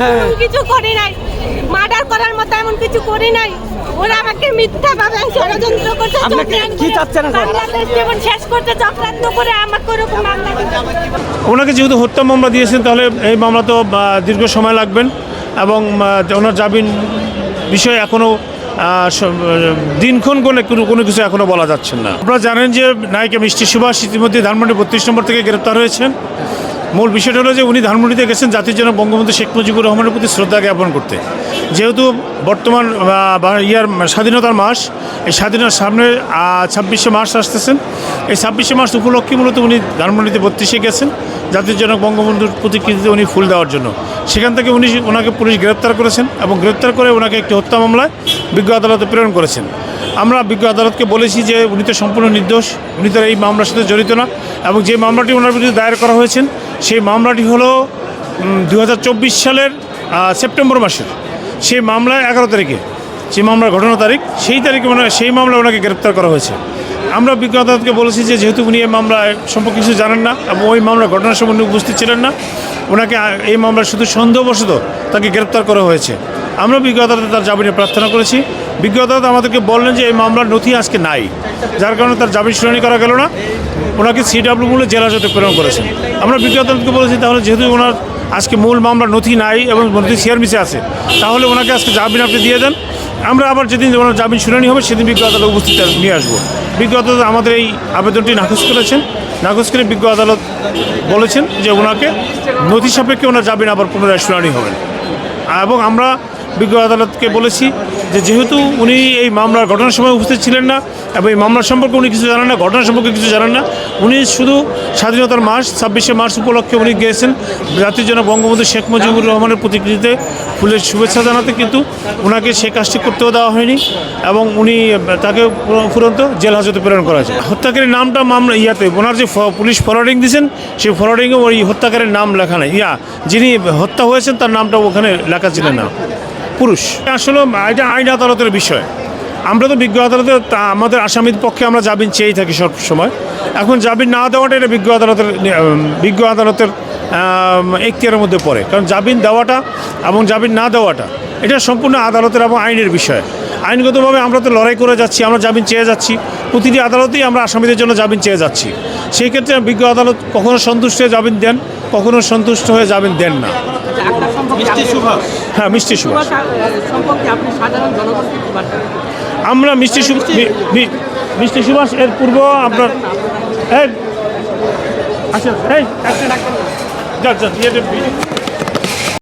হ্যাঁ। কোনো কিছু করি নাই। মার্ডার করার মতো এমন কিছু করি নাই। ওরা আমাকে মিথ্যা ভাবে ষড়যন্ত্র করছে আপনাকে কি চাচ্ছেন বাংলাদেশ জীবন শেষ করতে চক্রান্ত করে আমাকে ওরকম মামলা ওনাকে যেহেতু হত্যা মামলা দিয়েছেন তাহলে এই মামলা তো দীর্ঘ সময় লাগবেন এবং ওনার জামিন বিষয়ে এখনও দিনক্ষণ কোনো কোনো- কোনো কিছু এখনও বলা যাচ্ছে না। আপনারা জানেন যে নায়িকা মিষ্টি সুভাষ ইতিমধ্যে ধানমন্ডি বত্রিশ নম্বর থেকে গ্রেপ্তার হয়েছেন। মূল বিষয়টা হলো যে উনি ধানমন্ডিতে গেছেন, জাতির জন্য বঙ্গবন্ধু শেখ মুজিবুর রহমানের প্রতি শ্রদ্ধা জ্ঞাপন করতে। যেহেতু বর্তমান ইয়ার স্বাধীনতার মাস, এই স্বাধীনতার সামনে ছাব্বিশে মার্চ আসতেছেন। এই ছাব্বিশে মার্চ উপলক্ষে মূলত উনি ধানমন্ডিতে বত্রিশে গেছেন। জাতির জনক বঙ্গবন্ধুর প্রতিকৃতিতে উনি ফুল দেওয়ার জন্য। সেখান থেকে উনি ওনাকে পুলিশ গ্রেপ্তার করেছেন এবং গ্রেপ্তার করে ওনাকে একটি হত্যা মামলায় বিজ্ঞ আদালতে প্রেরণ করেছেন। আমরা বিজ্ঞ আদালতকে বলেছি যে উনি তো সম্পূর্ণ নির্দোষ, উনি তো এই মামলার সাথে জড়িত না এবং যে মামলাটি ওনার বিরুদ্ধে দায়ের করা হয়েছেন সেই মামলাটি হলো দু হাজার চব্বিশ সালের সেপ্টেম্বর মাসের। সেই মামলায় এগারো তারিখে। যে মামলার ঘটনা তারিখ, সেই তারিখে মানে সেই মামলায় ওনাকে গ্রেপ্তার করা হয়েছে। আমরা বিজ্ঞ আদালতকে বলেছি যে যেহেতু উনি এই মামলায় সম্পর্কে কিছু জানেন না, এবং ওই মামলার ঘটনার উনি উপস্থিত ছিলেন না, ওনাকে এই মামলার শুধু সন্দেহবশত তাকে গ্রেপ্তার করা হয়েছে। আমরা বিজ্ঞ আদালতে তার জামিনের প্রার্থনা করেছি। বিজ্ঞ আদালত আমাদেরকে বললেন যে এই মামলার নথি আজকে নাই। যার কারণে তার জামিন শুনানি করা গেল না। ওনাকে সিডাব্লিউ মূল্যে জেলা জেলাজতে প্রেরণ করেছেন। আমরা বিজ্ঞ আদালতকে বলেছি, তাহলে যেহেতু ওনার আজকে মূল মামলার নথি নাই এবং নথি সিআরবিসে আছে, তাহলে ওনাকে আজকে জামিন আপনি দিয়ে দেন। আমরা আবার যেদিন ওনার জামিন শুনানি হবে, সেদিন বিজ্ঞ আদালত উপস্থিত নিয়ে আসব। বিজ্ঞ আদালত আমাদের এই আবেদনটি নাকচ করেছেন। নাকচ করে বিজ্ঞ আদালত বলেছেন যে ওনাকে নথি সাপেক্ষে ওনার জামিন আবার পুনরায় শুনানি হবে। এবং আমরা বিজ্ঞ আদালতকে বলেছি যে যেহেতু উনি এই মামলার ঘটনার সময় উপস্থিত ছিলেন না এবং এই মামলার সম্পর্কে উনি কিছু জানেন না ঘটনা সম্পর্কে কিছু জানেন না, উনি শুধু স্বাধীনতার মাস, ছাব্বিশে মার্চ উপলক্ষে উনি গিয়েছেন জাতির জন্য বঙ্গবন্ধু শেখ মুজিবুর রহমানের প্রতিকৃতিতে ফুলের শুভেচ্ছা জানাতে, কিন্তু ওনাকে সে কাজটি করতেও দেওয়া হয়নি এবং উনি তাকে ফুরন্ত জেল হাজতে প্রেরণ করা হয়েছে। হত্যাকারীর নামটা মামলা ইয়াতে, ওনার যে পুলিশ ফরওয়ার্ডিং দিয়েছেন, সেই ফরওয়ার্ডিংয়ে ওই হত্যাকারীর নাম লেখা নেই। ইয়া, যিনি হত্যা হয়েছেন, তার নামটা ওখানে লেখা ছিল না। পুরুষ। আসলে এটা আইন আদালতের বিষয়। আমরা তো বিজ্ঞ আদালতে আমাদের আসামির পক্ষে আমরা জামিন চেয়েই থাকি সব সময়। এখন জামিন না দেওয়াটা এটা বিজ্ঞ আদালতের বিজ্ঞ আদালতের এখতিয়ারের মধ্যে পড়ে। কারণ জামিন দেওয়াটা এবং জামিন না দেওয়াটা, এটা সম্পূর্ণ আদালতের এবং আইনের বিষয়। আইনগতভাবে আমরা তো লড়াই করে যাচ্ছি, আমরা জামিন চেয়ে যাচ্ছি। প্রতিটি আদালতেই আমরা আসামিদের জন্য জামিন চেয়ে যাচ্ছি। সেই ক্ষেত্রে বিজ্ঞ আদালত কখনো সন্তুষ্ট হয়ে জামিন দেন, কখনো সন্তুষ্ট হয়ে জামিন দেন না। আচ্ছা, হ্যাঁ মিষ্টি সুভাষ? আমরা মিষ্টি মিষ্টি? সুভাষ এর পূর্ব আপনার এই আচ্ছা এই যাক যাক